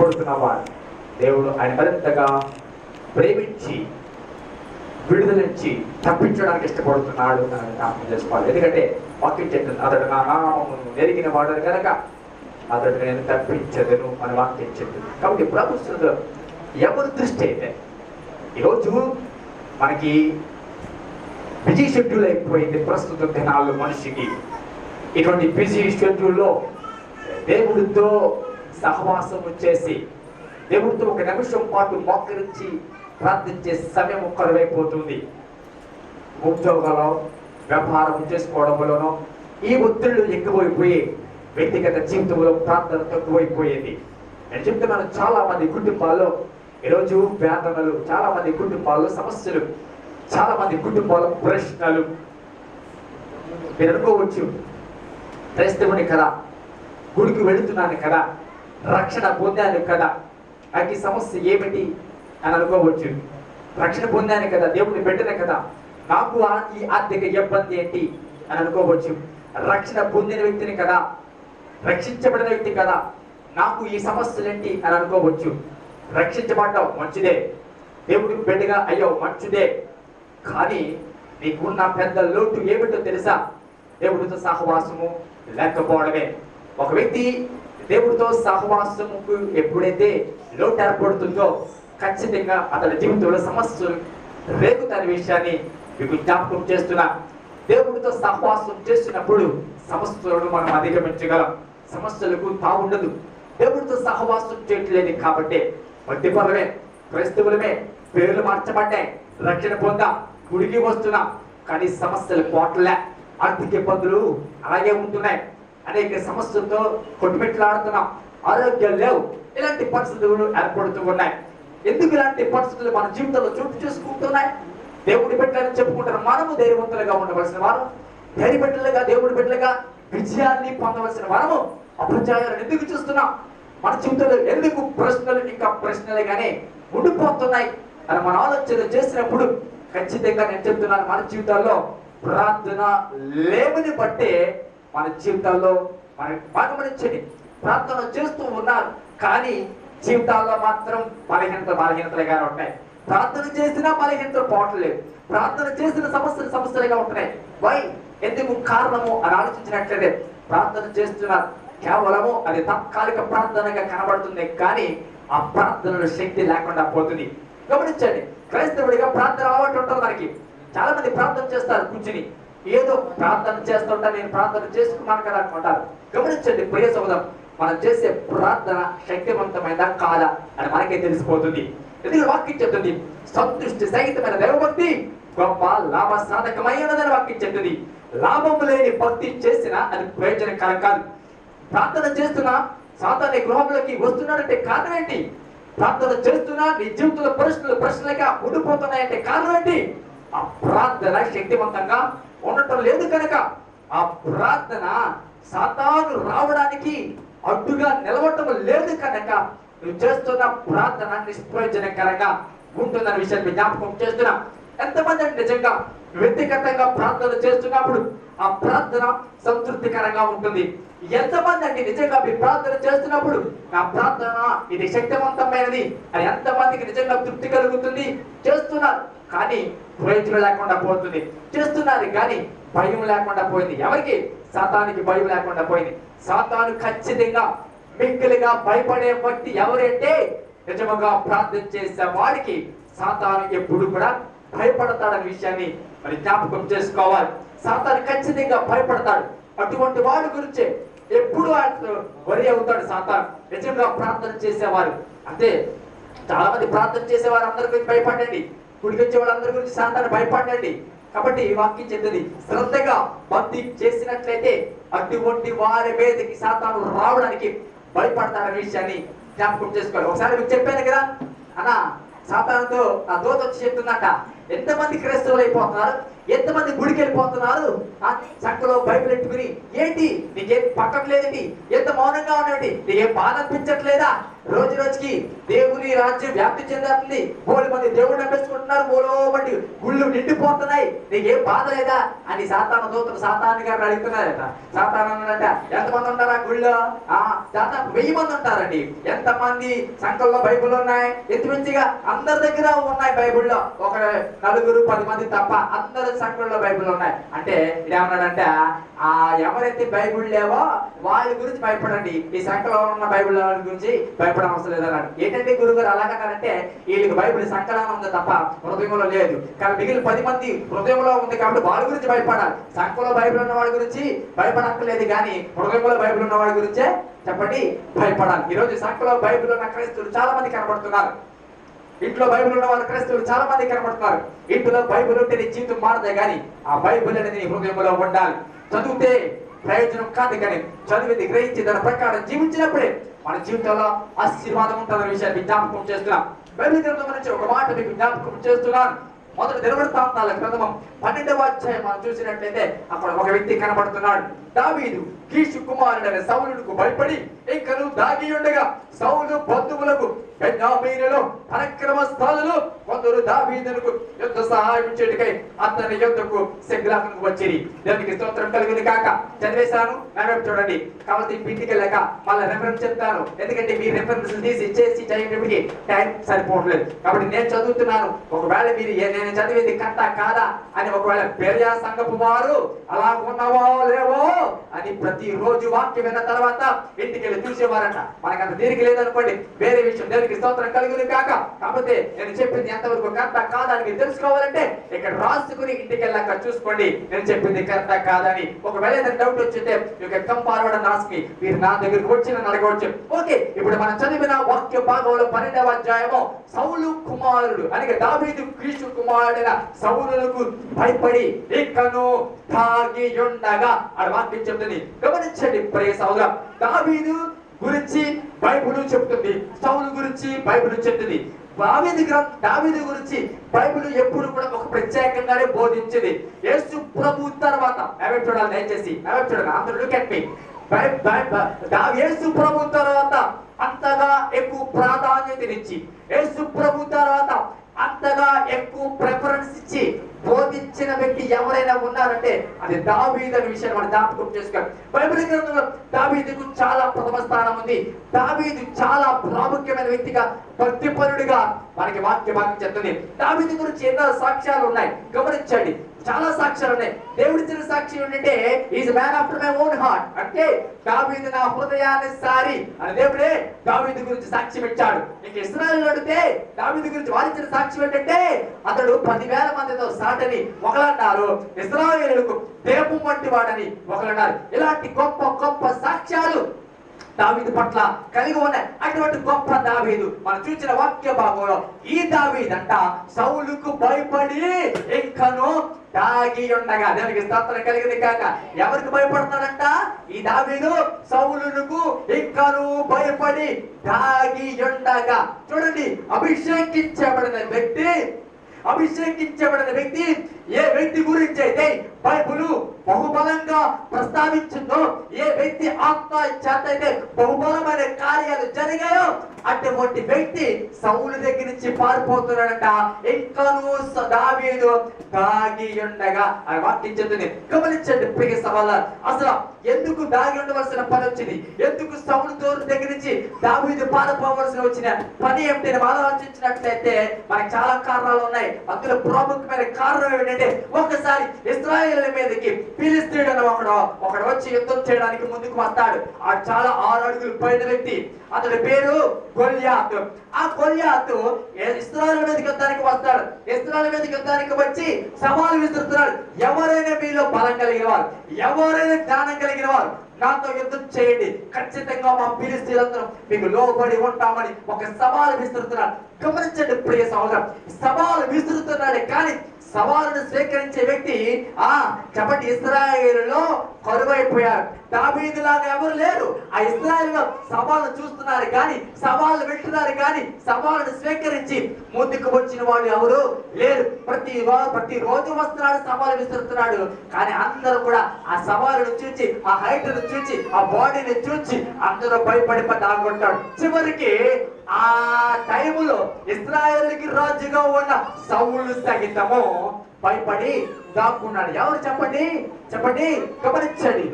కొడుతున్న దేవుడు ఆయన మరింతగా ప్రేమించి విడుదలించి తప్పించడానికి ఇష్టపడుతున్నాడు అని జ్ఞాపకం చేసుకోవాలి. ఎందుకంటే వాక్యం చెప్తుంది అతడు నా నామమును నెరిగిన వాడు కనుక అతడు నేను తప్పించదను అని వాక్యం చెప్తుంది కాబట్టి ప్రభుత్వంలో ఎవరి దృష్టి అయితే ఈరోజు మనకి బిజీ షెడ్యూల్ అయిపోయింది ప్రస్తుత దినాల్లో మనిషికి. ఇటువంటి బిజీ షెడ్యూల్లో దేవుడితో సహవాసం చేసి దేవుడితో ఒక నిమిషం పాటు మోకరించి ప్రార్థించే సమయం కరువైపోతుంది. ఉద్యోగంలో వ్యాపారం చేసుకోవడంలోనో ఈ ఒత్తిళ్ళు ఎక్కువైపోయి వ్యక్తిగత జీవితంలో ప్రార్థన తక్కువైపోయేది. నేను చెప్తున్నాను చాలా మంది కుటుంబాల్లో ఈరోజు వేదనలు చాలా మంది కుటుంబాల్లో సమస్యలు చాలా మంది కుటుంబాల్లో ప్రశ్నలు. మీరు అనుకోవచ్చు క్రైస్తవుని కదా గుడికి వెళుతున్నాను కదా రక్షణ పొందాను కదా. నాకు ఈ సమస్య ఏమిటి అని అనుకోవచ్చు రక్షణ పొందాను కదా దేవుడిని పెట్టిన కదా. నాకు ఆ- ఈ ఆర్థిక ఇబ్బంది ఏంటి అని అనుకోవచ్చు రక్షణ పొందిన వ్యక్తిని కదా రక్షించబడిన వ్యక్తి కదా. నాకు ఈ సమస్యలు ఏంటి అని అనుకోవచ్చు రక్షించబడ్డావు మంచిదే. దేవుడికి బిడ్డగా అయ్యో మంచిదే. కానీ నీకున్న పెద్ద లోటు ఏమిటో తెలుసా? దేవుడితో సహవాసము లేకపోవడమే. ఒక వ్యక్తి దేవుడితో సహవాసముకు ఎప్పుడైతే లోటు ఏర్పడుతుందో ఖచ్చితంగా అతని జీవితంలో సమస్యలు రేగుతాని విషయాన్ని మీకు జ్ఞాపకం చేస్తున్నా. దేవుడితో సహవాసం చేస్తున్నప్పుడు సమస్యలను మనం అధిగమించగలం. సమస్యలకు తావుండదు. దేవుడితో సహవాసం చేయట్లేదు కాబట్టి మధ్యపరమే క్రైస్తవులమే పేర్లు మార్చబడ్డాయి. రక్షణ పొందా గుడికి వస్తున్నా. కానీ సమస్యలు పోట్లే ఆర్థిక ఇబ్బందులు అలాగే ఉంటున్నాయి. అనేక సమస్యలతో కొట్టుమిట్లాడుతున్నాం ఆరోగ్యం లేవు. ఇలాంటి పరిస్థితులు ఏర్పడుతూ ఉన్నాయి. ఎందుకు ఇలాంటి పరిస్థితులు మన జీవితంలో చోటు చేసుకుంటున్నాయి? దేవుడి బిడ్డలని చెప్పుకుంటారు మనము ధైర్యవంతులుగా ఉండవలసిన వారు ధైర్య బిడ్డలుగా దేవుడి బిడ్డలుగా విజయాన్ని పొందవలసిన మనము అపజయాలను ఎందుకు చూస్తున్నాం? మన జీవితంలో ఎందుకు ప్రశ్నలు ఇంకా ప్రశ్నలుగానే ఉండిపోతున్నాయి అని మన ఆలోచన చేసినప్పుడు ఖచ్చితంగా నేను చెప్తున్నాను మన జీవితాల్లో ప్రార్థన లేవని బట్టే మన జీవితాల్లో మన గమనించండి ప్రార్థన చేస్తూ ఉన్నారు. కానీ జీవితాల్లో మాత్రం బలహీనత బలహీనతలుగానే ఉంటాయి ప్రార్థన చేసినా బలహీనతలు పోవట్లేదు. ప్రార్థన చేసిన సమస్యలు సమస్యలుగా ఉంటున్నాయి. వై? ఎందుకు కారణము అని ఆలోచించినట్లయితే ప్రార్థన చేస్తున్నారు కేవలము అది తాత్కాలిక ప్రార్థనగా కనబడుతుంది. కానీ ఆ ప్రార్థనలో శక్తి లేకుండా పోతుంది. గమనించండి. క్రైస్తవుడిగా ప్రార్థన అలవాటు ఉంటుంది మనకి. చాలా మంది ప్రార్థన చేస్తారు కూర్చుని. ఏదో ప్రార్థన చేస్తుంటా నేను ప్రార్థన చేసుకున్నాను కదా అనుకుంటారు గమనించండి ప్రియ సోదం మనం చేసే ప్రార్థన శక్తివంతమైన కాదా అని మనకే తెలిసిపోతుంది. ఎందుకంటే వాక్యం చెప్తుంది సంతృష్టి సహితమైన దైవభక్తి గొప్ప లాభ సాధకమైనదని వాక్యం చెప్తుంది. లాభం లేని భక్తి చేసినా అది ప్రయోజనకరం కాదు. ప్రార్థన చేస్తున్నా సాతాన్ని గృహంలోకి వస్తున్నాడంటే కారణం ఏంటి? ప్రార్థన చేస్తున్నా నీ జీవితంలో ప్రశ్నలు ప్రశ్నలుగా ఉండిపోతున్నాయంటే కారణం ఏంటి? ఆ ప్రార్థన శక్తివంతంగా ఉండటం లేదు కనుక ఆ ప్రార్థన సాతాను రావడానికి అడ్డుగా నిలవటం లేదు కనుక నువ్వు చేస్తున్న ప్రార్థన నిష్ప్రయోజనకరంగా ఉంటుందన్న విషయాన్ని జ్ఞాపకం చేస్తున్నా. ఎంతమంది అంటే నిజంగా వ్యక్తిగతంగా ప్రార్థన చేస్తున్నప్పుడు ఆ ప్రార్థన సంతృప్తికరంగా ఉంటుంది. ఎంతమంది అండి నిజంగా మీ ప్రార్థన చేస్తున్నప్పుడు నా ప్రార్థన ఇది శక్తివంతమైనది అని ఎంతమందికి నిజంగా తృప్తి కలుగుతుంది? చేస్తున్నారు. కానీ ప్రయోజనం లేకుండా పోతుంది. చేస్తున్నారు కానీ భయం లేకుండా పోయింది. ఎవరికి? సాతానికి భయం లేకుండా పోయింది. సాతాను ఖచ్చితంగా మిక్కిలిగా భయపడే వ్యక్తి ఎవరంటే నిజముగా ప్రార్థన చేసే వాడికి సాతాను ఎప్పుడు కూడా భయపడతాడనే విషయాన్ని మరి జ్ఞాపకం చేసుకోవాలి. సాతాను ఖచ్చితంగా భయపడతాడు. అటువంటి వాడి గురించే ఎప్పుడు వరి అవుతాడు సాతాను. నిజంగా ప్రార్థన చేసేవారు. అంటే చాలా మంది ప్రార్థన చేసేవారు అందరికీ భయపడండి. గుడికొచ్చే వాళ్ళందరి గురించి సాతాను భయపడండి కాబట్టి వాక్యం చెప్తుంది శ్రద్ధగా భక్తి చేసినట్లయితే అటువంటి వారి మీదకి సాతాను రావడానికి భయపడతారనే విషయాన్ని జ్ఞాపకం చేసుకోవాలి. ఒకసారి మీకు చెప్పాను కదా అన్న సాతానుతో ఆ దోత వచ్చి చెప్తుందంట ఎంతమంది క్రైస్తవులు అయిపోతున్నారు? ఎంతమంది గుడికి వెళ్ళిపోతున్నారు? చక్కలో బైబిల్ ఎట్టుకుని ఏంటి? నీకేం పక్కట్లేదండి ఎంత మౌనంగా ఉన్నాయండి నీకేం బాధ అనిపించట్లేదా? రోజు రోజుకి దేవుని రాజ్యం వ్యాప్తి చెందుతుంది బోలు మంది దేవుడు అప్పేసుకుంటున్నారు బోలో మంది గుళ్ళు నిండిపోతున్నాయి. నీకేం బాధ లేదా అని సాతాన దూతలు సాతాన్ని గారు అడుగుతున్నారట. సాతాను అన్నాడట ఎంతమంది ఉంటారా గుళ్ళో? ఆ దాదాపు వెయ్యి మంది ఉంటారండి. ఎంతమంది సంఖ్యలో బైబుల్ ఉన్నాయి? ఇంచుమించుగా అందరి దగ్గర ఉన్నాయి బైబిల్లో. ఒక నలుగురు పది మంది తప్ప అందరి సంఖ్యలో బైబుల్ ఉన్నాయి. అంటే ఇదేమన్నాడంటే ఆ ఎవరైతే బైబిల్ లేవో వాళ్ళ గురించి భయపడండి. ఈ సంఖ్యలో ఉన్న బైబిల్ వాళ్ళ గురించి భయపడ అవసరం లేదన్నాడు ఏంటంటే గురుగారు అలాగన్నారంటే వీళ్ళకి బైబిల్ సంకలనం ఉంది తప్ప హృదయంలో లేదు. కానీ మిగిలిన పది మంది హృదయంలో ఉంది కాబట్టి వాళ్ళ గురించి భయపడాలి. సంఖ్యలో బైబిల్ ఉన్న వాళ్ళ గురించి భయపడక్కర్లేదు కానీ హృదయంలో బైబిల్ ఉన్న వాళ్ళ గురించే చెప్పండి భయపడాలి. ఈరోజు రోజు బైబిల్ ఉన్న క్రైస్తవులు చాలా మంది కనబడుతున్నారు. ఇంట్లో బైబిల్ ఉన్న వాళ్ళ క్రైస్తవులు చాలా మంది కనబడుతున్నారు. ఇంట్లో బైబిల్ ఉంటే నీ జీవితం మారదే కానీ ఆ బైబిల్ అనేది నీ హృదయంలో ఉండాలి. చదివితే ప్రయోజనం కాదు కానీ చదివింది గ్రహించి దాని ప్రకారం జీవించినప్పుడే మన జీవితంలో ఆశీర్వాదం ఉంటుందనే విషయాన్ని విజ్ఞాపకం చేస్తున్నాం. బైబిల్ గ్రంథం నుంచి ఒక మాట మీకు విజ్ఞాపకం చేస్తున్నాను. మొదటి దినవృత్తాంతాల గ్రంథం పన్నెండవ అధ్యాయం మనం చూసినట్లయితే అక్కడ ఒక వ్యక్తి కనబడుతున్నాడు. దావీదు కీషు కుమారుడైన సౌలుకు భయపడి ఇంకను దాగి ఉండగా సౌలు బంధువులకు బెన్యామీనులు పరక్రమస్థానులు కొందరు దావీదులకు యుద్ధ సహాయం చేయటకై అతని యుద్ధకు శగ్లాకు వచ్చిరి. దానికి స్తోత్రం కలిగింది కాక. చదివేశాను మేడం చూడండి. కాబట్టి ఇంటికి వెళ్ళాక మళ్ళీ రెఫరెన్స్ చెప్తాను. ఎందుకంటే మీ రెఫరెన్స్ తీసి చేసి చేయడానికి టైం సరిపోవట్లేదు. కాబట్టి నేను చదువుతున్నాను. ఒకవేళ మీరు ఏ- నేను చదివేది కట్టా కాదా అని ఒకవేళ పెరియా సంఘపు వారు అలా ఉన్నావో లేవో? అని ప్రతి రోజు వాక్యం విన్న తర్వాత ఇంటికి వెళ్ళి చూసేవారంట. మనకంత అంత లేదనుకోండి. వేరే విషయం. దేనికి స్తోత్రం కలిగింది కాక. కాకపోతే నేను చెప్పింది ఎంతవరకు కరెక్టా కాదా అని మీరు తెలుసుకోవాలంటే ఇక్కడ రాసుకుని ఇంటికి వెళ్ళాక చూసుకోండి. నేను చెప్పింది కరెక్టా కాదని. ఒకవేళ ఏదైనా డౌట్ వచ్చితే ఇక కమ్ ఫార్వర్డ్ అని రాసుకుని మీరు నా దగ్గరికి వచ్చి నన్ను అడగవచ్చు. ఓకే ఇప్పుడు మనం చదివిన వాక్య భాగంలో పన్నెండవ అధ్యాయము సౌలు కుమారుడు అనగా దావీదు క్రీస్తు కుమారుడైన సౌలులకు భయపడి ఇక్కను తాగి ఉండగా అని వాక్యం చెప్తుంది. గమనించండి ప్రే సౌలు దావీదు గురించి బైబుల్ చెప్తుంది. సౌలు గురించి బైబుల్ చెప్తుంది. దావీదు గ్రంథ దావీదు గురించి బైబిల్ ఎప్పుడు కూడా ఒక ప్రత్యేకంగానే బోధించింది. యేసు ప్రభు తర్వాత. అవే చూడాలి? దయచేసి. అవే చూడాలి? అందరూ లుక్ ఎట్ మీ యేసు ప్రభు తర్వాత అంతగా ఎక్కువ ప్రాధాన్యతనిచ్చి. యేసు ప్రభు తర్వాత అంతగా ఎక్కువ ప్రిఫరెన్స్ ఇచ్చి బోధించిన వ్యక్తి ఎవరైనా ఉన్నారంటే అది దావీదు అనే విషయాన్ని మనం జ్ఞాపకం చేసుకోవాలి బైబిల్ గ్రంథంలో దావీదుకు చాలా ప్రథమ స్థానం ఉంది. దావీదు చాలా ప్రాముఖ్యమైన వ్యక్తిగా భక్తిపరుడిగా మనకి వాక్య భాగం చెప్తుంది. దావీదు గురించి ఎన్నో సాక్ష్యాలు ఉన్నాయి. గమనించండి. చాలా సాక్ష్యాలు ఉన్నాయి. దేవుడిచ్చిన సాక్షి ఏంటంటే is man after my own heart అంటే దావీదు నా హృదయాన్ని సారి. అని దేవుడే దావీదు గురించి సాక్ష్యం ఇచ్చాడు నీకు ఇస్రాయల్ అడిగితే దావీదు గురించి వారిచ్చిన సాక్ష్యం ఏంటంటే అతడు పదివేల మందితో సాటని ఒకలన్నారు ఇస్రాయలకు దేపం వంటి వాడని ఒకలన్నారు ఇలాంటి గొప్ప గొప్ప సాక్ష్యాలు దావీదు పట్ల కలిగి ఉన్నాయి. అటువంటి గొప్ప దావీదు మనం చూసిన వాక్య భాగంలో ఈ దావీదంట సౌలుకు భయపడి ఇంకను దాగి ఉండగా దానికి స్తోత్రం కలిగింది కాక. ఎవరికి భయపడతాడంట ఈ దావీదు సౌలునుకు ఇంకను భయపడి దాగి ఉండగా చూడండి అభిషేకించబడిన వ్యక్తి అభిషేకించబడిన వ్యక్తి ఏ వ్యక్తి గురించి అయితే బైబులు బహుబలంగా ప్రస్తావించిందో ఏ వ్యక్తి ఆత్మ చేత అయితే బహుబలమైన కార్యాలు జరిగాయో అటువంటి వ్యక్తి సౌలు దగ్గర నుంచి పారిపోతున్నాడట. ఇంకను స- దావీదు దాగి ఉండగా. ఆ వాక్యం చెప్తుంది గమనించండి ప్రియ సవాల అసలు ఎందుకు దాగి ఉండవలసిన పని వచ్చింది? ఎందుకు సౌలు దూరం దగ్గర నుంచి దావీదు పారిపోవలసిన వచ్చిన పని ఏమిటి అని ఆలోచించినట్లయితే మనకి చాలా కారణాలు ఉన్నాయి. అందులో ప్రాముఖ్యమైన కారణం ఏంటంటే ఒకసారి ఇస్రాయేల్ మీదకి ఫిలిస్తీన్ అని ఒకడు ఒకడు వచ్చి యుద్ధం చేయడానికి ముందుకు వస్తాడు. ఆ చాలా ఆరు అడుగులు పైన వ్యక్తి అతడి పేరు గొల్యాత్. ఆ గొల్యాత్ ఇస్రాయల్ మీదకి యుద్ధానికి వస్తాడు? ఇస్రాయల్ మీదకి యుద్ధానికి వచ్చి సవాలు విసురుతున్నాడు. ఎవరైనా మీలో బలం కలిగిన వారు ఎవరైనా జ్ఞానం కలిగిన వారు నాతో యుద్ధం చేయండి. ఖచ్చితంగా మా ఫిలిస్తీన్లందరం మీకు లోబడి ఉంటామని ఒక సవాలు విసురుతున్నాడు. గమనించండి ప్రియ సహోదరం సవాలు విసురుతున్నాడే కానీ సవాలును స్వీకరించే వ్యక్తి ఆ చెప్పండి ఇస్రాయేల్లో కరువైపోయారు దావీదులాగా ఎవరు లేరు. ఆ ఇస్రాయేల్లో సవాళ్ళు చూస్తున్నారు కానీ సవాళ్ళు వింటున్నారు కానీ సవాళ్ళను స్వీకరించి ముందుకు వచ్చిన వాళ్ళు ఎవరు లేరు. ప్రతి ప్రతి రోజు వస్తున్నాడు సవాలు విసురుతున్నాడు. కానీ అందరూ కూడా ఆ సవాలును చూచి ఆ హైట్ను చూచి ఆ బాడీని చూచి అందరూ భయపడి దాగుంటాడు చివరికి ఆ టైములో ఇస్రాయల్కి రాజుగా ఉన్న సౌలు సహితము భయపడి దాక్కున్నాడు. ఎవరు చెప్పండి? చెప్పండి? గమనించండి.